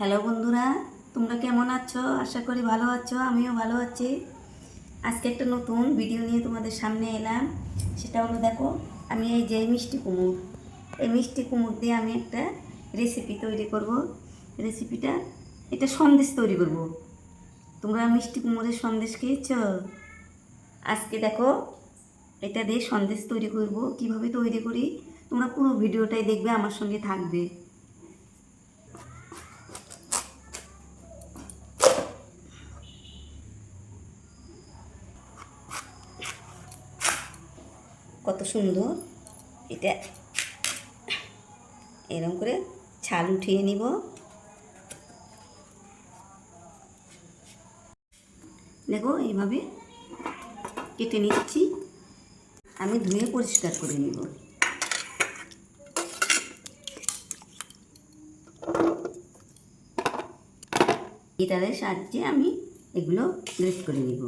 Hello বন্ধুরা, তোমরা কেমন আছো? আশা করি ভালো আছো, আমিও ভালো আছি। আজকে একটা নতুন ভিডিও নিয়ে তোমাদের সামনে এলাম। সেটা হলো দেখো, আমি এই যে মিষ্টি কুমড়, এই মিষ্টি কুমড় দিয়ে আমি একটা রেসিপি তৈরি করব। রেসিপিটা এটা সন্দেশ তৈরি করব। তোমরা মিষ্টি কুমড়ের সন্দেশ খেয়েছ? আজকে দেখো, এটা দিয়ে সন্দেশ তৈরি করব, কীভাবে তৈরি করি, তোমরা পুরো ভিডিওটাই দেখবে, আমার সঙ্গে থাকবে। কত সুন্দর। এটা এরকম করে ছাল উঠিয়ে নিব। দেখো এইভাবে কেটে নিচ্ছি। আমি ধুয়ে পরিষ্কার করে নিব। গিটারের সাহায্যে আমি এগুলো গ্রেট করে নিব।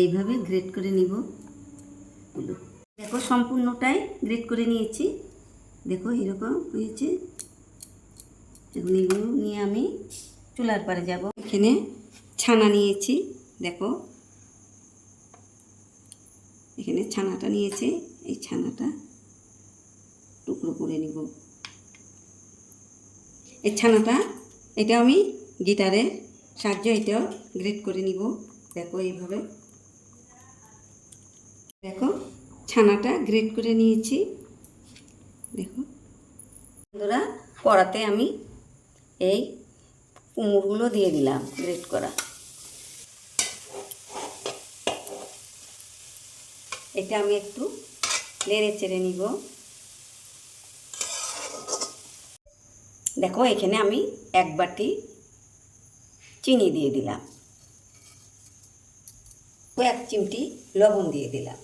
এইভাবে গ্রেট করে নিব। এগুলো দেখো সম্পূর্ণটাই গ্রেট করে নিয়েছি। দেখো এরকম হয়েছে। এখন এগুলো নিয়ে আমি চুলার পারে যাব। এখানে ছানা নিয়েছি, দেখো। এখানে ছানাটা নিয়েছি, এই ছানাটা টুকরো করে নিব। এই ছানাটা, এটা আমি গিটারের সাহায্য এটাও গ্রেট করে নিব। দেখো এইভাবে। দেখো, ছানাটা গ্রেট করে নিয়েছি। দেখো। বন্ধুরা, কড়াতে আমি এই কুমড়গুলো দিয়ে দিলাম, গ্রেট করা। এটা আমি একটু নেড়ে চেড়ে নিব। দেখো, এখানে আমি এক বাটি চিনি দিয়ে দিলাম। এক চিমটি লবণ দিয়ে দিলাম।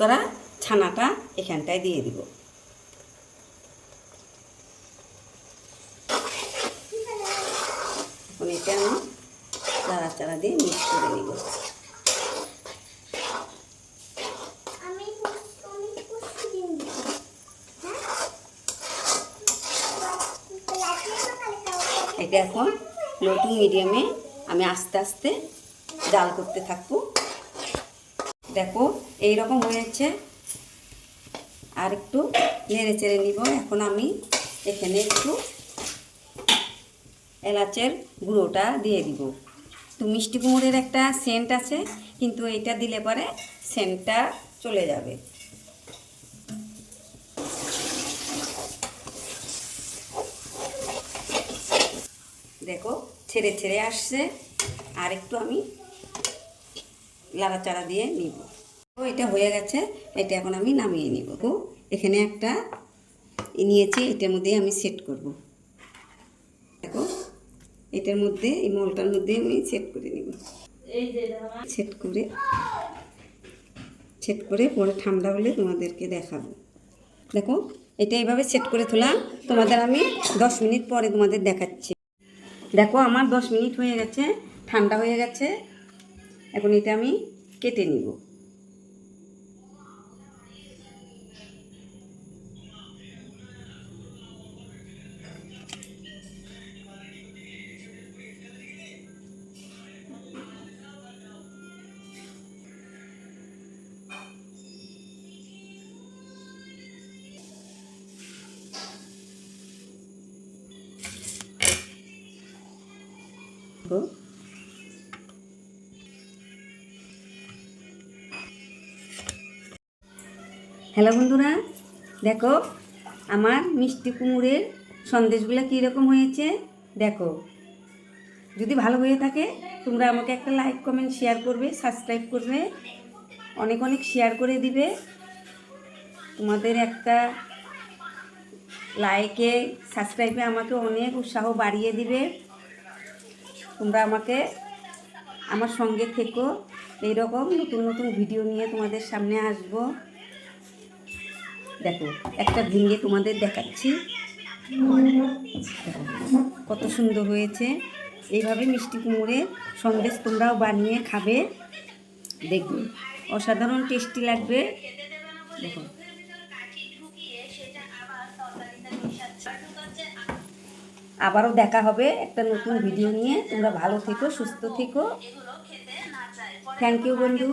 করা ছানাটা এখানটায় দিয়ে দিব। এখন এটা আমি নাড়াচাড়া দিয়ে মিক্স করে নিব। এটা এখন নতুন মিডিয়ামে আমি আস্তে আস্তে জাল করতে থাকব। দেখো এই রকম হয়েছে। আর একটু নেড়ে চেড়ে নিব। এখন আমি এখানে একটু এলাচের গুঁড়োটা দিয়ে দিব। তো মিষ্টি কুমড়ের একটা সেন্ট আছে, কিন্তু এটা দিলে পরে সেন্টটা চলে যাবে। দেখো ছেড়ে ছেড়ে আসছে। আর একটু আমি লাড়াচাড়া দিয়ে নিব। ও এটা হয়ে গেছে এটা এখন আমি নামিয়ে নিব। তো এখানে একটা নিয়েছি এটার মধ্যে আমি সেট করব। দেখো এটার মধ্যে এই মলটার মধ্যে আমি সেট করে নিব। সেট করে সেট করে পরে ঠান্ডা হলে তোমাদেরকে দেখাবো। দেখো এটা এইভাবে সেট করে তোলাম তোমাদের আমি দশ মিনিট পরে তোমাদের দেখাচ্ছি। দেখো আমার দশ মিনিট হয়ে গেছে ঠান্ডা হয়ে গেছে। এখন এটা আমি কেটে নিব। দেখো। হ্যালো বন্ধুরা, দেখো আমার মিষ্টি কুমড়ের সন্দেশগুলো কীরকম হয়েছে? দেখো। যদি ভালো হয়ে থাকে, তোমরা আমাকে একটা লাইক, কমেন্ট, শেয়ার করবে, সাবস্ক্রাইব করবে। অনেক অনেক শেয়ার করে দিবে। তোমাদের একটা লাইকে, সাবস্ক্রাইবে আমাকে অনেক উৎসাহ বাড়িয়ে দিবে। তোমরা আমাকে আমার সঙ্গে থেকো। এইরকম নতুন নতুন ভিডিও নিয়ে তোমাদের সামনে আসব। দেখো, একটা ভেঙে তোমাদের দেখাচ্ছি। কত সুন্দর হয়েছে। এইভাবে মিষ্টি কুমড়ে সন্দেশ তোমরাও বানিয়ে খাবে। দেখবে, অসাধারণ টেস্টি লাগবে। দেখো। আবারও দেখা হবে একটা নতুন ভিডিও নিয়ে। তোমরা ভালো থেকো, সুস্থ থেকো। থ্যাংক ইউ বন্ধু।